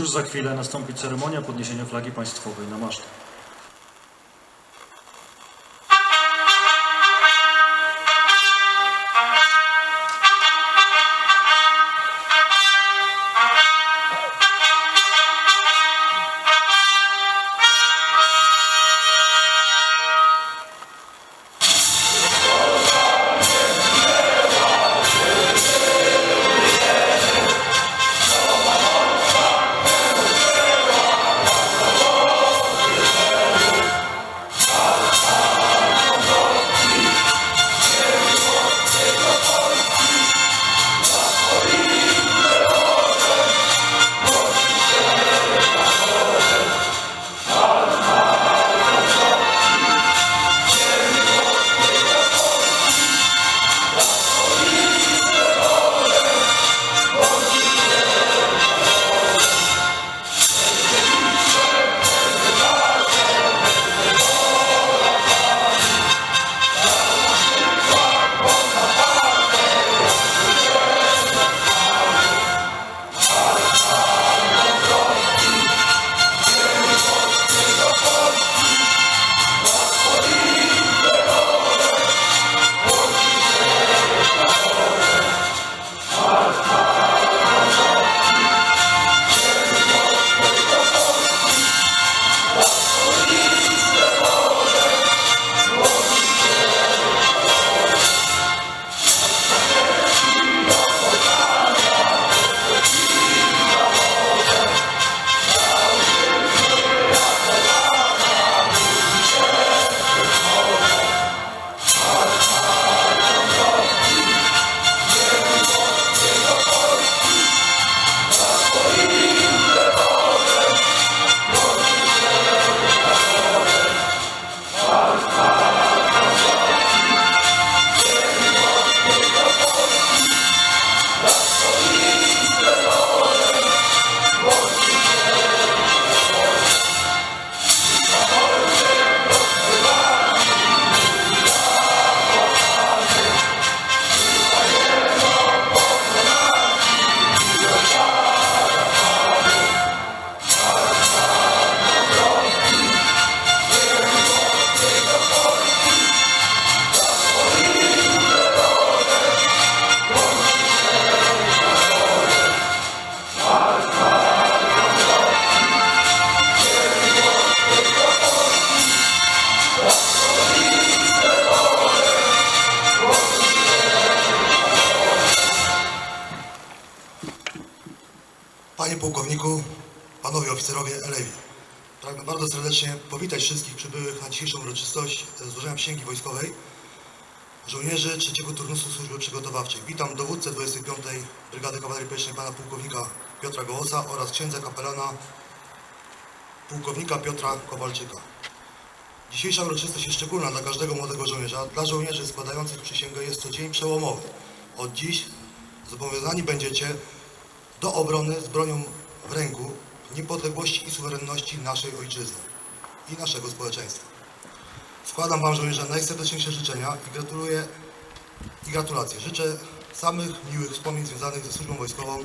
Już za chwilę nastąpi ceremonia podniesienia flagi państwowej na masztę. Panie pułkowniku, panowie oficerowie Elewi. Pragnę bardzo serdecznie powitać wszystkich przybyłych na dzisiejszą uroczystość złożenia przysięgi wojskowej żołnierzy trzeciego turnusu służby przygotowawczej. Witam dowódcę 25. Brygady Kawalerii Pierwszej pana pułkownika Piotra Gołosa oraz księdza kapelana pułkownika Piotra Kowalczyka. Dzisiejsza uroczystość jest szczególna dla każdego młodego żołnierza. Dla żołnierzy składających przysięgę jest to dzień przełomowy. Od dziś zobowiązani będziecie do obrony z bronią w ręku niepodległości i suwerenności naszej ojczyzny i naszego społeczeństwa. Składam Wam żołnierze najserdeczniejsze życzenia i gratuluję i gratulacje. Życzę samych miłych wspomnień związanych ze służbą wojskową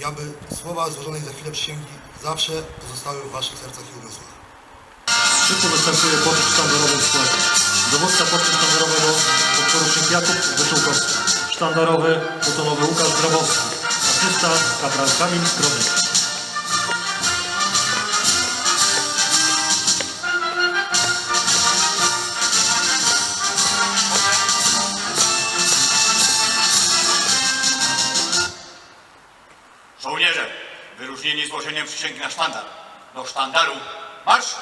i aby słowa złożonej za chwilę przysięgi zawsze pozostały w Waszych sercach i umysłach. Szczytu występuje poczet sztandarowy w składzie. Dowódca pocztu sztandarowego podporucznik Jakub Wyczółkowski. Sztandarowy plutonowy Łukasz Grabowski. Asysta kapral Kamil. Żołnierze, wyróżnieni złożeniem przysięgi na sztandar. Do sztandaru marsz!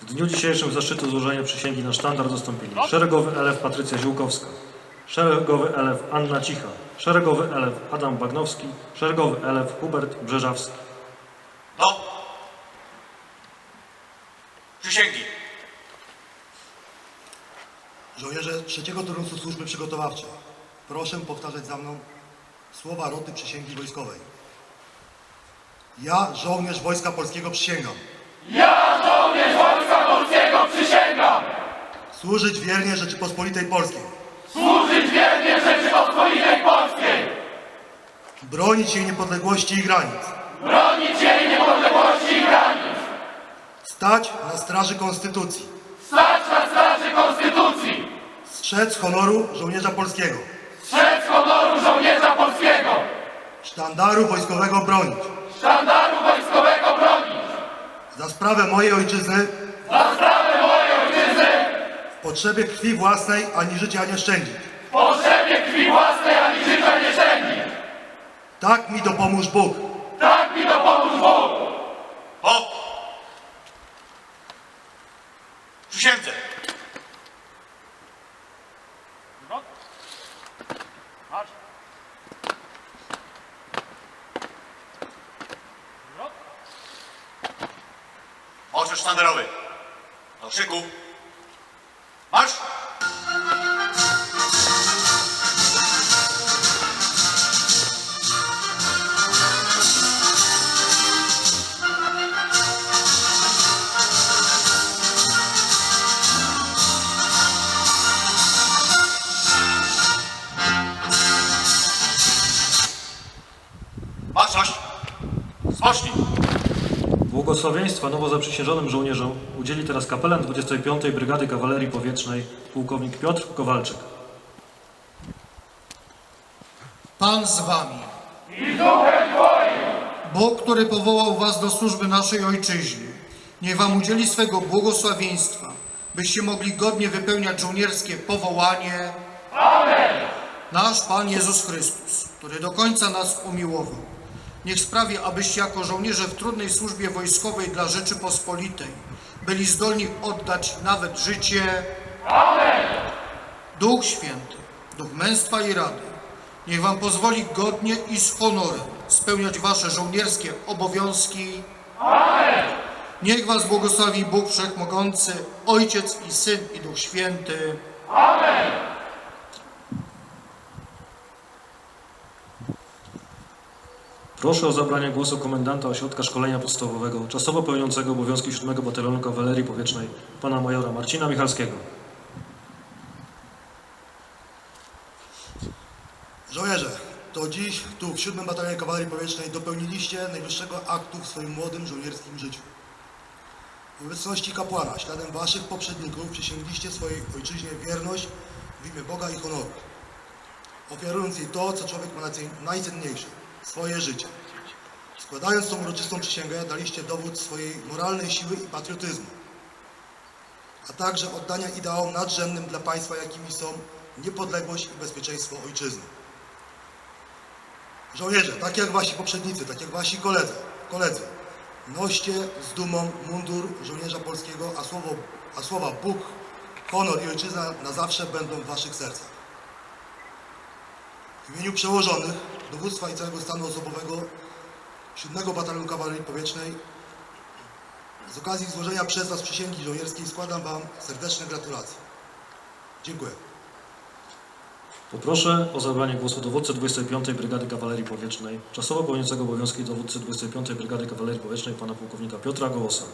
W dniu dzisiejszym zaszczytu złożenia przysięgi na sztandar dostąpili szeregowy elef Patrycja Ziółkowska, szeregowy elef Anna Cicha, szeregowy elef Adam Bagnowski, szeregowy elef Hubert Brzeżawski. Do przysięgi. Żołnierze trzeciego turnusu służby przygotowawczej, proszę powtarzać za mną słowa roty przysięgi wojskowej. Ja, żołnierz Wojska Polskiego przysięgam. Ja, żołnierz Wojska Polskiego przysięgam! Służyć wiernie Rzeczypospolitej Polskiej. Wiernie Rzeczypospolitej Polskiej! Bronić jej niepodległości i granic. Bronić jej niepodległości i granic! Stać na straży Konstytucji. Stać na straży Konstytucji! Strzec honoru żołnierza polskiego. Strzec honoru żołnierza polskiego! Sztandaru wojskowego bronić. Sztandaru wojskowego bronić! Za sprawę mojej ojczyzny Za sprawę mojej ojczyzny! w potrzebie krwi własnej ani życia nie szczędzić. Potrzebie krwi własnej ani życia nie szczędzić! Tak mi dopomóż Bóg. Tak mi dopomóż Bóg! Po przysiędze. Oczy sztandarowy. Do szyku. Błogosławieństwa nowo zaprzysiężonym żołnierzom udzieli teraz kapelan 25. Brygady Kawalerii Powietrznej, pułkownik Piotr Kowalczyk. Pan z wami. Bóg, który powołał was do służby naszej ojczyźnie, niech wam udzieli swego błogosławieństwa, byście mogli godnie wypełniać żołnierskie powołanie. Amen. Nasz Pan Jezus Chrystus, który do końca nas umiłował, niech sprawi, abyście jako żołnierze w trudnej służbie wojskowej dla Rzeczypospolitej byli zdolni oddać nawet życie. Duch Święty, Duch męstwa i rady, niech Wam pozwoli godnie i z honorem spełniać Wasze żołnierskie obowiązki. Amen. Niech Was błogosławi Bóg Wszechmogący, Ojciec i Syn i Duch Święty. Proszę o zabranie głosu komendanta ośrodka szkolenia podstawowego, czasowo pełniącego obowiązki 7 Batalionu Kawalerii Powietrznej, pana majora Marcina Michalskiego. Żołnierze, to dziś tu w 7 Batalionie Kawalerii Powietrznej dopełniliście najwyższego aktu w swoim młodym żołnierskim życiu. W obecności kapłana, śladem waszych poprzedników, przysięgliście swojej ojczyźnie wierność w imię Boga i honoru, ofiarując jej to, co człowiek ma najcen- najcenniejsze swoje życie. Składając tą uroczystą przysięgę, daliście dowód swojej moralnej siły i patriotyzmu, a także oddania ideałom nadrzędnym dla państwa, jakimi są niepodległość i bezpieczeństwo ojczyzny. Żołnierze, tak jak wasi poprzednicy, tak jak wasi koledzy, koledzy noście z dumą mundur żołnierza polskiego, a, słowo, a słowa Bóg, honor i ojczyzna na zawsze będą w waszych sercach. W imieniu przełożonych, dowództwa i całego stanu osobowego 7 Batalionu Kawalerii Powietrznej z okazji złożenia przez was przysięgi żołnierskiej składam wam serdeczne gratulacje. Dziękuję. Poproszę o zabranie głosu dowódcę 25. Brygady Kawalerii Powietrznej, czasowo pełniącego obowiązki dowódcy 25. Brygady Kawalerii Powietrznej, pana pułkownika Piotra Gołosa.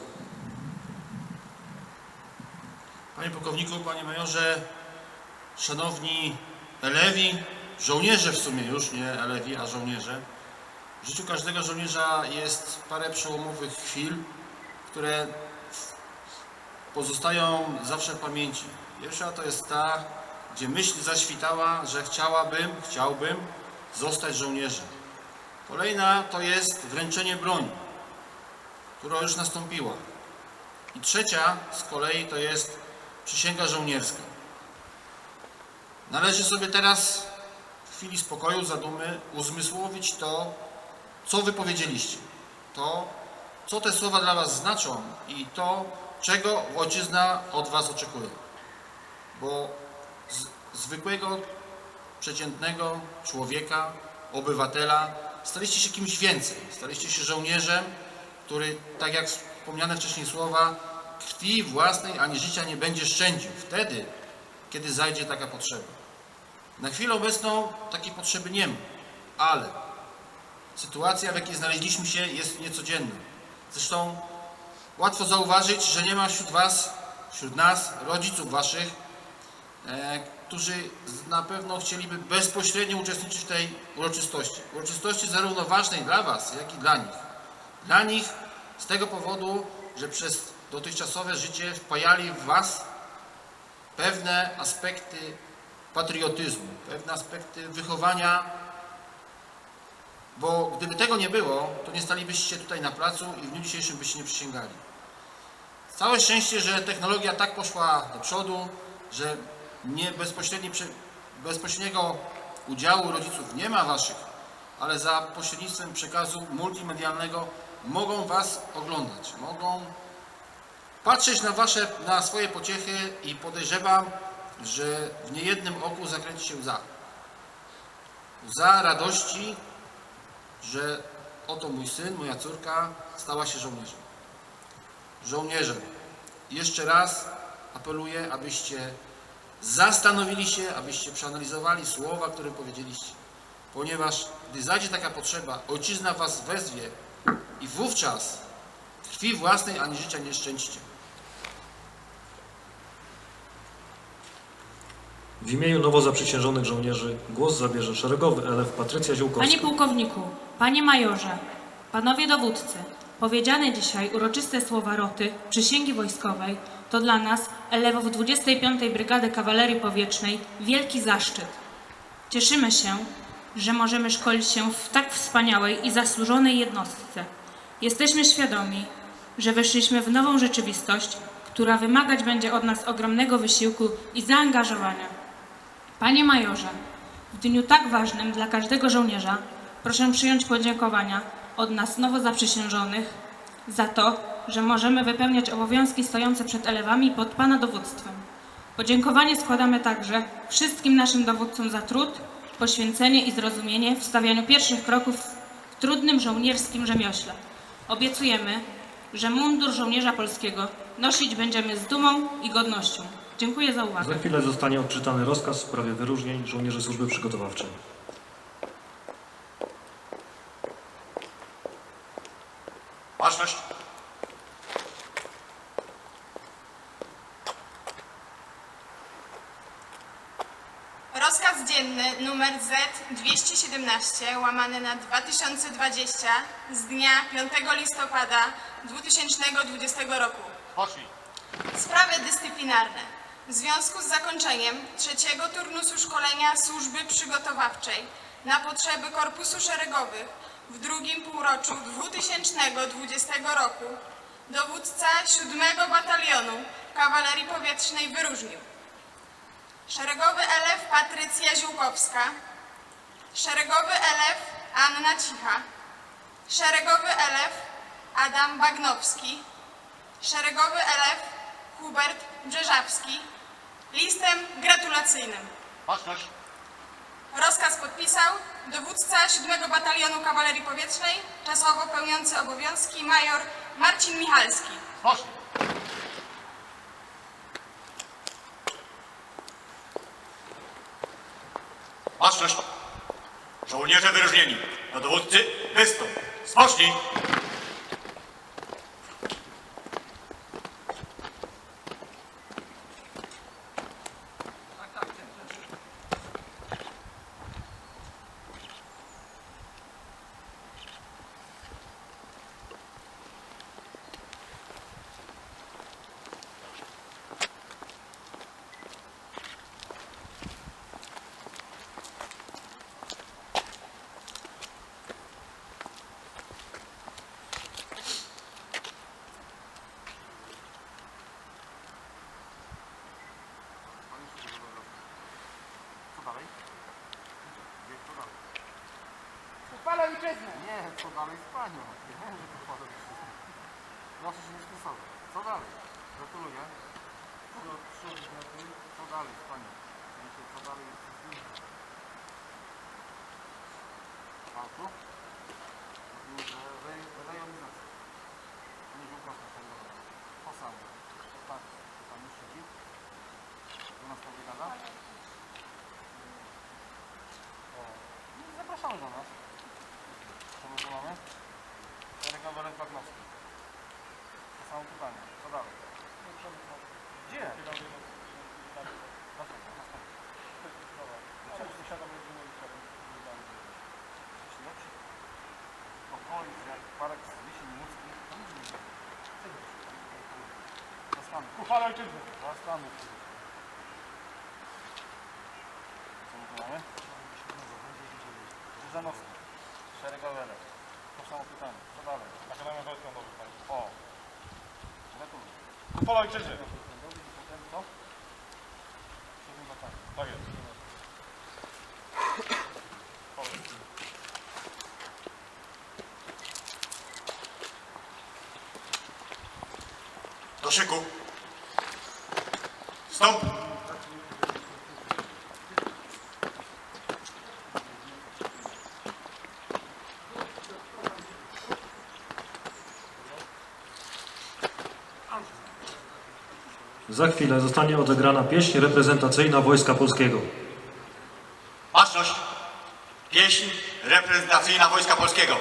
Panie pułkowniku, panie majorze, szanowni elewi, żołnierze w sumie już, nie elewi, a żołnierze. W życiu każdego żołnierza jest parę przełomowych chwil, które pozostają zawsze w pamięci. Pierwsza to jest ta, gdzie myśl zaświtała, że chciałabym, chciałbym zostać żołnierzem. Kolejna to jest wręczenie broni, która już nastąpiła. I trzecia z kolei to jest przysięga żołnierska. Należy sobie teraz w chwili spokoju, zadumy uzmysłowić to, co wypowiedzieliście. To, co te słowa dla Was znaczą i to, czego ojczyzna od Was oczekuje. Bo z, zwykłego, przeciętnego człowieka, obywatela staliście się kimś więcej. Staliście się żołnierzem, który, tak jak wspomniane wcześniej słowa, krwi własnej ani życia nie będzie szczędził. Wtedy, kiedy zajdzie taka potrzeba. Na chwilę obecną takiej potrzeby nie ma, ale sytuacja, w jakiej znaleźliśmy się, jest niecodzienna. Zresztą łatwo zauważyć, że nie ma wśród Was, wśród nas, rodziców Waszych, e, którzy na pewno chcieliby bezpośrednio uczestniczyć w tej uroczystości. Uroczystości zarówno ważnej dla Was, jak i dla nich. Dla nich z tego powodu, że przez dotychczasowe życie wpajali w Was pewne aspekty patriotyzmu, pewne aspekty wychowania, bo gdyby tego nie było, to nie stalibyście tutaj na placu i w dniu dzisiejszym byście nie przysięgali. Całe szczęście, że technologia tak poszła do przodu, że nie bezpośredni, bezpośredniego udziału rodziców nie ma waszych, ale za pośrednictwem przekazu multimedialnego mogą was oglądać, mogą patrzeć na wasze, na swoje pociechy i podejrzewam, że w niejednym oku zakręci się łza. Łza radości, że oto mój syn, moja córka stała się żołnierzem. Żołnierzem. Jeszcze raz apeluję, abyście zastanowili się, abyście przeanalizowali słowa, które powiedzieliście. Ponieważ gdy zajdzie taka potrzeba, ojczyzna was wezwie i wówczas krwi własnej ani życia nie szczęście. W imieniu nowo zaprzysiężonych żołnierzy głos zabierze szeregowy elef Patrycja Ziółkowska. Panie pułkowniku, panie majorze, panowie dowódcy, powiedziane dzisiaj uroczyste słowa roty przysięgi wojskowej to dla nas, elewów 25. Brygady Kawalerii Powietrznej, wielki zaszczyt. Cieszymy się, że możemy szkolić się w tak wspaniałej i zasłużonej jednostce. Jesteśmy świadomi, że weszliśmy w nową rzeczywistość, która wymagać będzie od nas ogromnego wysiłku i zaangażowania. Panie majorze, w dniu tak ważnym dla każdego żołnierza proszę przyjąć podziękowania od nas nowo zaprzysiężonych za to, że możemy wypełniać obowiązki stojące przed elewami pod Pana dowództwem. Podziękowanie składamy także wszystkim naszym dowódcom za trud, poświęcenie i zrozumienie w stawianiu pierwszych kroków w trudnym żołnierskim rzemiośle. Obiecujemy, że mundur żołnierza polskiego nosić będziemy z dumą i godnością. Dziękuję za uwagę. Za chwilę zostanie odczytany rozkaz w sprawie wyróżnień żołnierzy służby przygotowawczej. Baczność. Rozkaz dzienny numer Z217 łamany na 2020 z dnia 5 listopada 2020 roku. Pocznij. Sprawy dyscyplinarne. W związku z zakończeniem trzeciego turnusu szkolenia służby przygotowawczej na potrzeby korpusu szeregowych w drugim półroczu 2020 roku dowódca 7 batalionu kawalerii powietrznej wyróżnił Szeregowy elef Patrycja Ziółkowska. Szeregowy elef Anna Cicha. Szeregowy elef Adam Bagnowski. Szeregowy elef Hubert Brzeżawski. Listem gratulacyjnym. Baczność. Rozkaz podpisał dowódca 7 Batalionu Kawalerii Powietrznej, czasowo pełniący obowiązki major Marcin Michalski. Pocznij. Baczność. Żołnierze wyróżnieni. Do dowódcy wystąp. Spocznij. Ojczyznę. Nie, co dalej z panią? Nie, że uchwala ojczyznę. Proszę się nie stresować. Co dalej? Gratuluję. Co, dalej z panią? Co dalej jest z służbą? Palcu? Mówimy, że rej- rejonizacja. Nie żółkowska szanowna. To samo. Tak, to pan już siedzi. nas to wygada? O, no zapraszamy do nas. Co my tu mamy? Czterech Gawelet Bagnowski. To samo pytanie. Co dalej? Gdzie? Dlaczego? Czemu posiadam rodzinę i okolic, jak park z Wisin Łódzkich, to nic nie wiem. Zastanów. Uchwała ojczyzny. Zastanów. Co my tu mamy? Krzyżanowski. Szeregawele. To samo pytanie. Co dalej? Akademia Wojska Nowy O. Gratuluję. Uchwała ojczyzny. Tak jest. Do szyku. Stąp. Za chwilę zostanie odegrana pieśń reprezentacyjna Wojska Polskiego. Baczność. Pieśń reprezentacyjna Wojska Polskiego.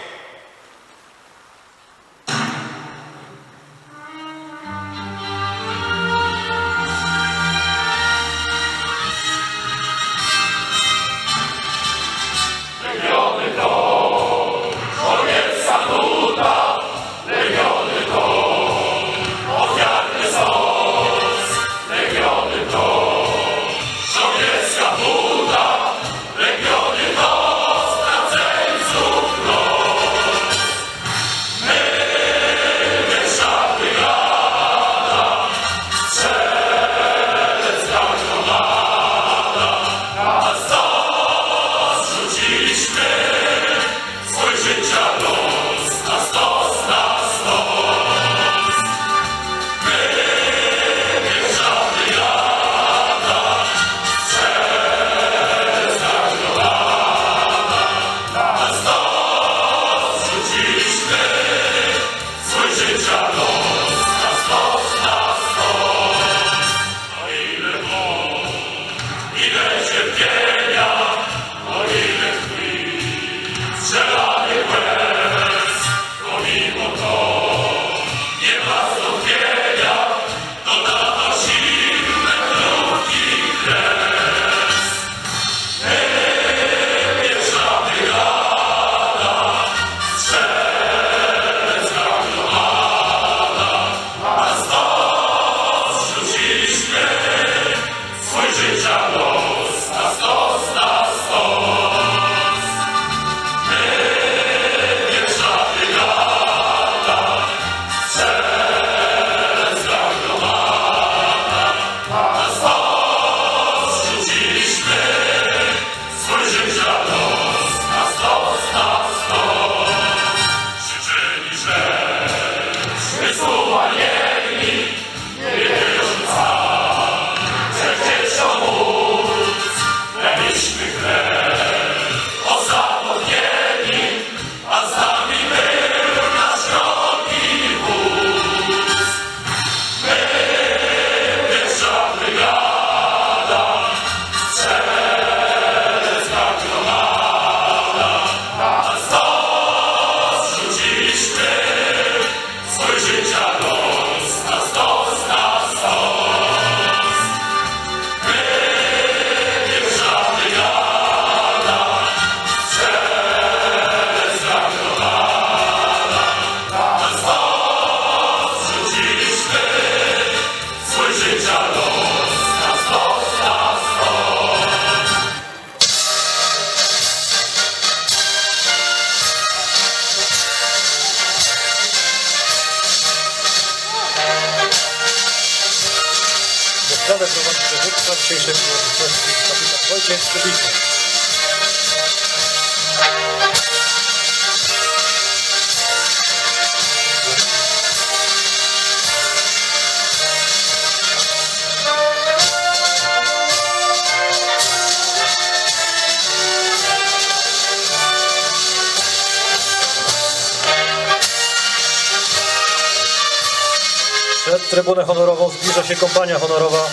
Trybunę honorową zbliża się kompania honorowa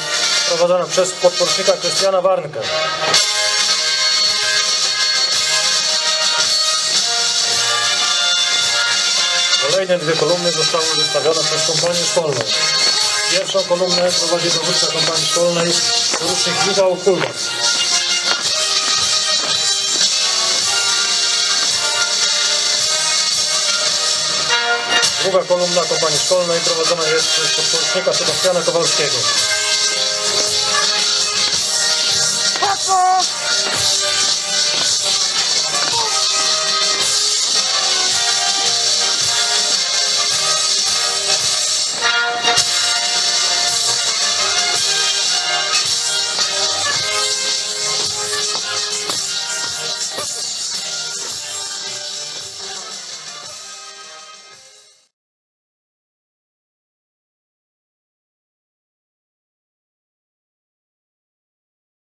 prowadzona przez podporucznika Krystiana Warnkę. Kolejne dwie kolumny zostały wystawione przez kompanię szkolną. Pierwszą kolumnę prowadzi dowódca kompanii szkolnej, porucznik Michał Kulman. Druga kolumna kompanii szkolnej prowadzona jest przez podporucznika Sebastiana Kowalskiego.